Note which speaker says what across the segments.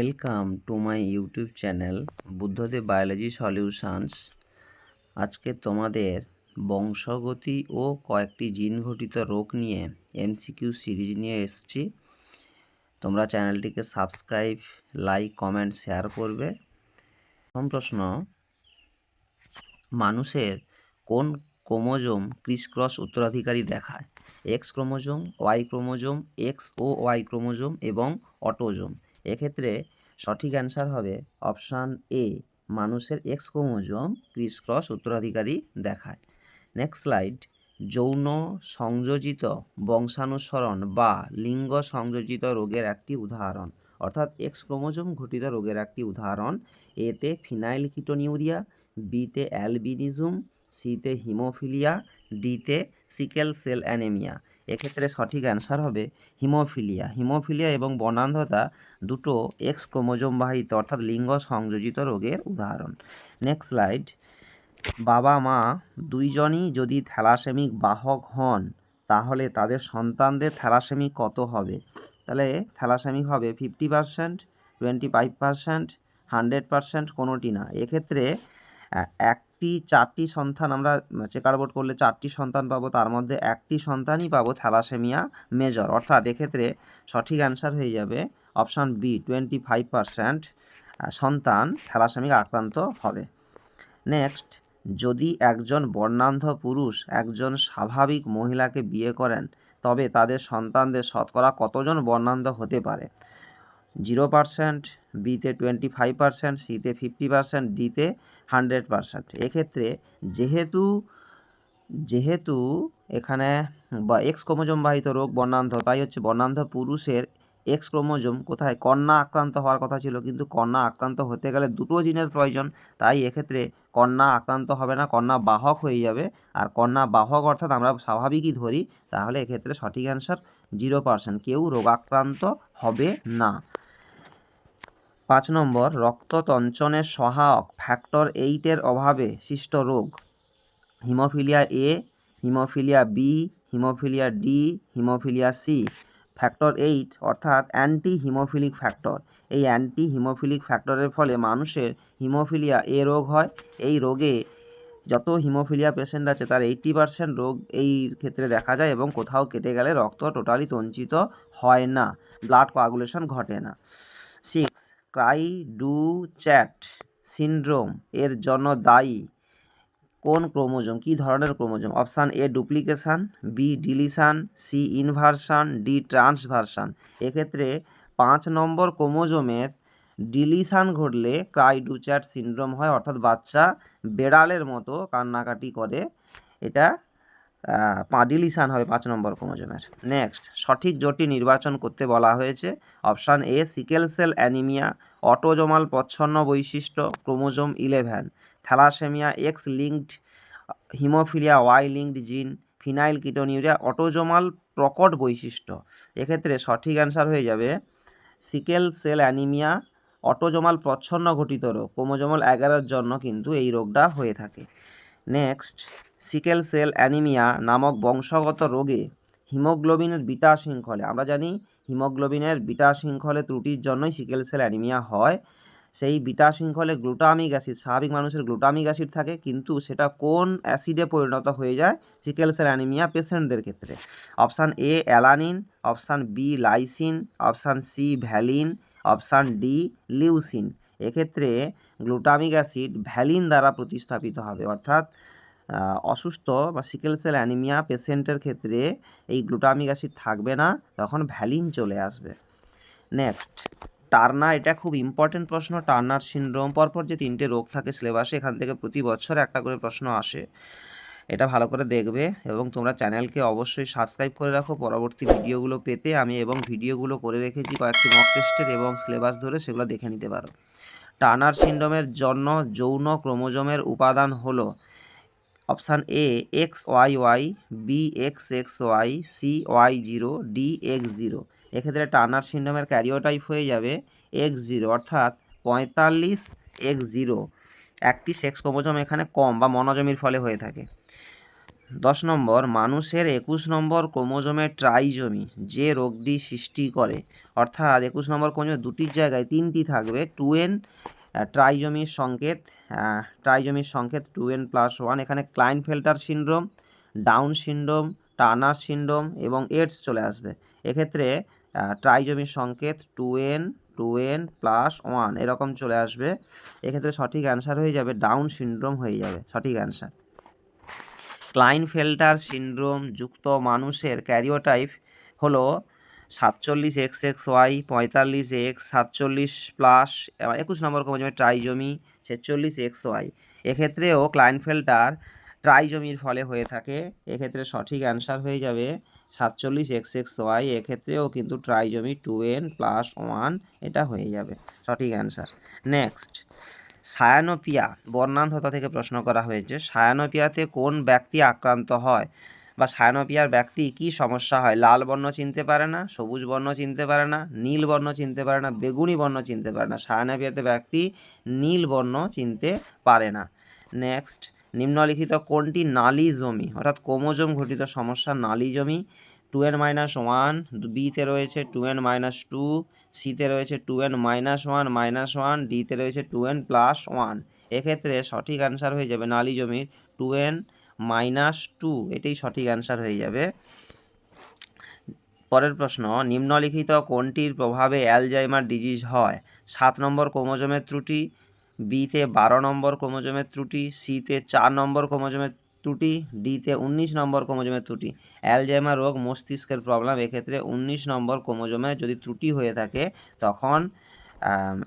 Speaker 1: Welcome to my YouTube channel Buddhadeb biology solutions. আজকে তোমাদের বংশগতি ও কয়েকটি জিন ঘটিত রোগ নিয়ে এমসিকিউ সিরিজ নিয়ে এসেছি। তোমরা চ্যানেলটিকে সাবস্ক্রাইব, লাইক, কমেন্ট, শেয়ার করবে। প্রথম প্রশ্ন, মানুষের কোন ক্রোমোজোম ক্রিস ক্রস উত্তরাধিকারী দেখায়? X chromosome, Y chromosome, X ও ওয়াই ক্রোমোজোম এবং অটোজোম। এক্ষেত্রে সঠিক অ্যান্সার হবে অপশান এ মানুষের এক্স ক্রোমোজোম ক্রিস ক্রস উত্তরাধিকারী দেখায়। নেক্সট স্লাইড যৌন সংযোজিত বংশানুসরণ বা লিঙ্গ সংযোজিত রোগের একটি উদাহরণ। অর্থাৎ এক্স ক্রোমোজোম ঘটিত রোগের একটি উদাহরণ এতে ফিনাইল কিটোনিউরিয়া বিতে অ্যালবিনিজম সিতে হিমোফিলিয়া ডিতে সিকেল সেল অ্যানেমিয়া। এক্ষেত্রে সঠিক অ্যান্সার হবে হিমোফিলিয়া। হিমোফিলিয়া এবং বনান্ধতা দুটো এক্স ক্রোমোজোমবাহিত অর্থাৎ লিঙ্গ সংযোজিত রোগের উদাহরণ। নেক্সট স্লাইড বাবা মা দুইজনই যদি থ্যালাসেমিক বাহক হন, তাহলে তাদের সন্তানদের থ্যালাসেমিক কত হবে? তাহলে থ্যালাসেমিক হবে fifty percent twenty five percent hundred percent কোনোটি না। এক্ষেত্রে একটি চারটি সন্তান আমরা চেকার বোর্ড করলে চারটি সন্তান পাবো, তার মধ্যে একটি সন্তানই পাবো থ্যালাসেমিয়া মেজর অর্থাৎ এক্ষেত্রে সঠিক অ্যান্সার হয়ে যাবে option B twenty five percent সন্তান থ্যালাসেমিক আক্রান্ত হবে। নেক্সট যদি একজন বর্ণান্ধ পুরুষ, একজন স্বাভাবিক মহিলাকে বিয়ে করেন, তবে তাদের সন্তানদের শতকরা কতজন বর্ণান্ধ হতে পারে? জিরো পার্সেন্ট, বিতে টোয়েন্টি ফাইভ পার্সেন্ট, সিতে ফিফটি পার্সেন্ট, ডিতে হান্ড্রেড পার্সেন্ট। এক্ষেত্রে যেহেতু যেহেতু এখানে বা এক্স ক্রোমোজোম বাহিত রোগ বর্ণান্ধ, তাই হচ্ছে বর্ণান্ধ পুরুষের এক্স ক্রোমোজোম কোথায়? কন্যা আক্রান্ত হওয়ার কথা ছিল, কিন্তু কন্যা আক্রান্ত হতে গেলে দুটো জিনের প্রয়োজন। তাই এক্ষেত্রে কন্যা আক্রান্ত হবে না, কন্যা বাহক হয়ে যাবে। আর কন্যা বাহক অর্থাৎ আমরা স্বাভাবিকই ধরি, তাহলে এক্ষেত্রে সঠিক অ্যান্সার জিরো পার্সেন্ট। কেউ রোগাক্রান্ত হবে না। পাঁচ নম্বর, রক্ততঞ্চনের সহায়ক ফ্যাক্টর এইটের অভাবে সৃষ্ট রোগ। Haemophilia A, haemophilia B, haemophilia D, haemophilia C. Factor eight অর্থাৎ অ্যান্টি হিমোফিলিক ফ্যাক্টর। এই অ্যান্টি হিমোফিলিক ফ্যাক্টরের ফলে মানুষের হিমোফিলিয়া এ রোগ হয়। এই রোগে যত হিমোফিলিয়া পেশেন্ট আছে, তার এইট্টি পার্সেন্ট রোগ এই ক্ষেত্রে দেখা যায় এবং কোথাও কেটে গেলে রক্ত টোটালি তঞ্চিত হয় না। ব্লাড কোয়াগুলেশন ঘটে না। Six cri du chat syndrome এর জন্য দায়ী। কোন ক্রোমোজোম? কী ধরনের chromosome? Option A, duplication, B, deletion, C inversion D transversion এক্ষেত্রে পাঁচ নম্বর ক্রোমোজোমের ডিলিশান ঘটলে ক্রাইডুচ্যাট সিনড্রোম হয়, অর্থাৎ বাচ্চা বেড়ালের মতো কান্নাকাটি করে। এটা ডিলিশান হবে পাঁচ নম্বর ক্রোমোজোমের। নেক্সট সঠিক জোটটি নির্বাচন করতে বলা হয়েছে। Option A, sickle cell anaemia, autosomal প্রচ্ছন্ন বৈশিষ্ট্য, chromosome eleven. Thalassaemia X linked haemophilia Y linked gene phenyl ketonuria, autosomal প্রকট বৈশিষ্ট্য। এক্ষেত্রে সঠিক অ্যান্সার হয়ে যাবে, সিকেল সেল অ্যানিমিয়া, অটোজোমাল প্রচ্ছন্ন ঘটিত রোগ। ক্রোমোজোমাল এগারোর জন্য কিন্তু এই রোগটা হয়ে থাকে। নেক্সট সিকেল সেল অ্যানিমিয়া নামক বংশগত রোগে হিমোগ্লোবিনের বিটা শৃঙ্খলে। আমরা জানি হিমোগ্লোবিনের বিটা শৃঙ্খলে ত্রুটির জন্যই সিকেল সেল অ্যানিমিয়া হয়। সেই বিটা শৃঙ্খলে গ্লুটামিক অ্যাসিড, স্বাভাবিক মানুষের গ্লুটামিক অ্যাসিড থাকে, কিন্তু সেটা কোন অ্যাসিডে পরিণত হয়ে যায়? সিকেল সেল অ্যানিমিয়া পেশেন্টদের ক্ষেত্রে। Option A, alanine, option B, lysine, option C, valine, option D, leucine. এক্ষেত্রে গ্লুটামিক অ্যাসিড ভ্যালিন দ্বারা প্রতিস্থাপিত হবে, অর্থাৎ অসুস্থ বা সিকেল সেল অ্যানিমিয়া পেশেন্টের ক্ষেত্রে এই গ্লুটামিক অ্যাসিড থাকবে না, তখন ভ্যালিন চলে আসবে। নেক্সট টার্না এটা খুব ইম্পর্টেন্ট প্রশ্ন। টার্নার সিনড্রোম পরপর যে তিনটে রোগ থাকে সিলেবাসে এখান থেকে প্রতি বছর একটা করে প্রশ্ন আসে। এটা ভালো করে দেখবে এবং তোমরা চ্যানেলকে অবশ্যই সাবস্ক্রাইব করে রাখো। পরবর্তী ভিডিওগুলো পেতে আমি এবং ভিডিওগুলো করে রেখেছি কয়েকটি মক টেস্টের এবং সিলেবাস ধরে সেগুলো দেখে নিতে পারো। টার্নার সিনড্রোমের জন্য যৌন ক্রোমোজোমের উপাদান হলো option A, X Y Y, B X X Y, C Y zero, D X zero. এক্ষেত্রে টার্নার সিন্ড্রোমের ক্যারিওটাইপ হয়ে যাবে এক্স জিরো, অর্থাৎ পঁয়তাল্লিশ এক্স জিরো। একটি সেক্স ক্রোমোজোম এখানে কম বা মনোজমির ফলে হয়ে থাকে। দশ নম্বর, মানুষের একুশ নম্বর ক্রোমোজোমের ট্রাইজমি, যে রোগটি সৃষ্টি করে। অর্থাৎ একুশ নম্বর ক্রোমোজোমে দুটির জায়গায় তিনটি থাকবে, টু এন ট্রাইজমির সংকেত ট্রাইজমির সংকেত টু এন প্লাস ওয়ান এখানে Klinefelter syndrome Down syndrome Turner syndrome এবং এডস চলে আসবে। এক্ষেত্রে ট্রাইজমির সংকেত two N two N plus one এরকম চলে আসবে। এক্ষেত্রে সঠিক অ্যান্সার হয়ে যাবে ডাউন সিনড্রোম হয়ে যাবে, সঠিক অ্যান্সার ক্লাইনফেল্টার সিনড্রোম যুক্ত মানুষের ক্যারিওটাইপ হলো সাতচল্লিশ এক্স এক্স ওয়াই, পঁয়তাল্লিশ এক্স, সাতচল্লিশ প্লাস একুশ নম্বর ক্রোমোজোমের ট্রাইজমি ছেচল্লিশ এক্স ওয়াই। এক্ষেত্রেও ক্লাইনফেল্টার ট্রাইজমির ফলে হয়ে থাকে। এক্ষেত্রে সঠিক অ্যান্সার হয়ে যাবে সাতচল্লিশ এক্স এক্স ওয়াই। এক্ষেত্রেও কিন্তু trisomy two N plus one, এটা হয়ে যাবে। সঠিক অ্যান্সার নেক্সট সায়ানোপিয়া, বর্ণান্ধতা থেকে প্রশ্ন করা হয়েছে। সায়ানোপিয়াতে কোন ব্যক্তি আক্রান্ত হয়? বা সায়ানোপিয়ার ব্যক্তি কি সমস্যা হয়? লাল বর্ণ চিনতে পারে না, সবুজ বর্ণ চিনতে পারে না, নীল বর্ণ চিনতে পারে না, বেগুনি বর্ণ চিনতে পারে না। সায়ানোপিয়াতে ব্যক্তি নীল বর্ণ চিনতে পারে না। নেক্সট, নিম্নলিখিত কোনটি নালি জমি অর্থাৎ কোমোজম ঘটিত সমস্যা নালি জমি টু এন মাইনাস ওয়ান বিতে রয়েছে, টু এন মাইনাস টু সিতে রয়েছে, two N minus one minus one ডিতে রয়েছে, টু এন প্লাস ওয়ান। এক্ষেত্রে সঠিক অ্যান্সার হয়ে যাবে নালি জমির টু এন মাইনাস টু, এটাই সঠিক অ্যান্সার হয়ে যাবে। পরের প্রশ্ন, নিম্নলিখিত কোনটির প্রভাবে অ্যালজাইমার ডিজিজ হয়? সাত নম্বর ক্রোমোজোমের ত্রুটি, বিতে বারো নম্বর ক্রোমোজোমের ত্রুটি, সিতে চার নম্বর ক্রোমোজোমের ত্রুটি, ডিতে উনিশ নম্বর ক্রোমোজোমের ত্রুটি। অ্যালজাইমার রোগ মস্তিষ্কের প্রবলেম এক্ষেত্রে উনিশ নম্বর ক্রোমোজোমে যদি ত্রুটি হয়ে থাকে, তখন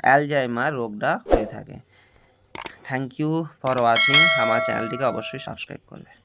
Speaker 1: অ্যালজাইমার রোগটা হয়ে থাকে। Thank you for watching. আমার চ্যানেলটিকে অবশ্যই সাবস্ক্রাইব করবে।